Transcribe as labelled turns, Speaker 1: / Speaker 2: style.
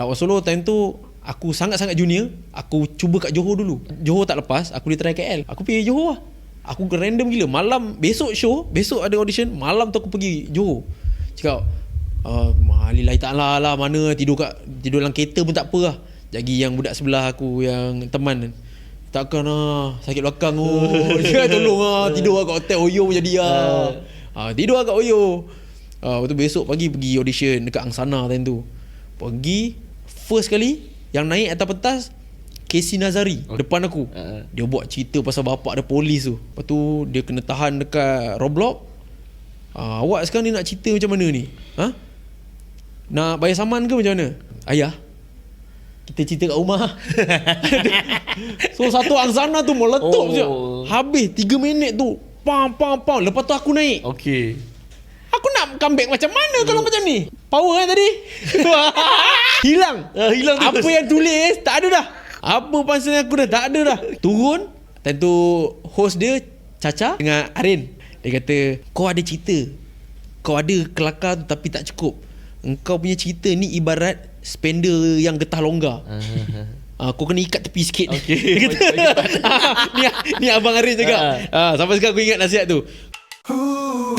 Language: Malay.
Speaker 1: Lawak solo time tu Aku sangat-sangat junior Aku cuba kat Johor dulu. Johor tak lepas Aku dia try KL Aku pergi Johor lah. Aku random gila. Malam Besok show Besok ada audition Malam tu aku pergi Johor. Cakap uh, Lillahi ta'ala lah Mana tidur kat Tidur dalam kereta pun tak apa lah. Jadi yang budak sebelah aku Yang teman Takkan lah Sakit belakang oh. Dia tolong lah Tidur lah kat hotel Oyo pun jadi lah. Uh, Tidur lah kat Oyo. Uh, Lepas tu besok pagi Pergi audition Dekat Angsana time tu. Pergi First kali Yang naik atas pentas Casey Nazari okay. Depan aku.
Speaker 2: Uh.
Speaker 1: Dia buat cerita pasal bapak dia polis tu. Lepas tu Dia kena tahan dekat Roblox. Uh, Awak sekarang ni nak cerita macam mana ni? Ha? Nak bayar saman ke macam mana? Ayah. Kita cerita kat rumah. So satu Angsana tu meletup
Speaker 2: Oh.
Speaker 1: je Habis 3 minit tu Pam pam pam. Lepas tu aku naik.
Speaker 2: Okay
Speaker 1: Aku nak comeback macam mana kalau macam ni? Power kan tadi Hilang.
Speaker 2: Ah, hilang terus.
Speaker 1: Apa yang tulis Tak ada dah. Apa punchline aku dah Tak ada dah. Turun Tentu host dia Caca Dengan Arin. Dia kata Kau ada cerita. Kau ada kelakar tu Tapi tak cukup. Engkau punya cerita ni ibarat Spender yang getah longgar. Ah, kau kena ikat tepi sikit
Speaker 2: Okey.
Speaker 1: Dia kata, ni, ni Abang Arin cakap.
Speaker 2: Ah.
Speaker 1: ah, Sampai sekarang aku ingat nasihat tu.
Speaker 3: Ooh,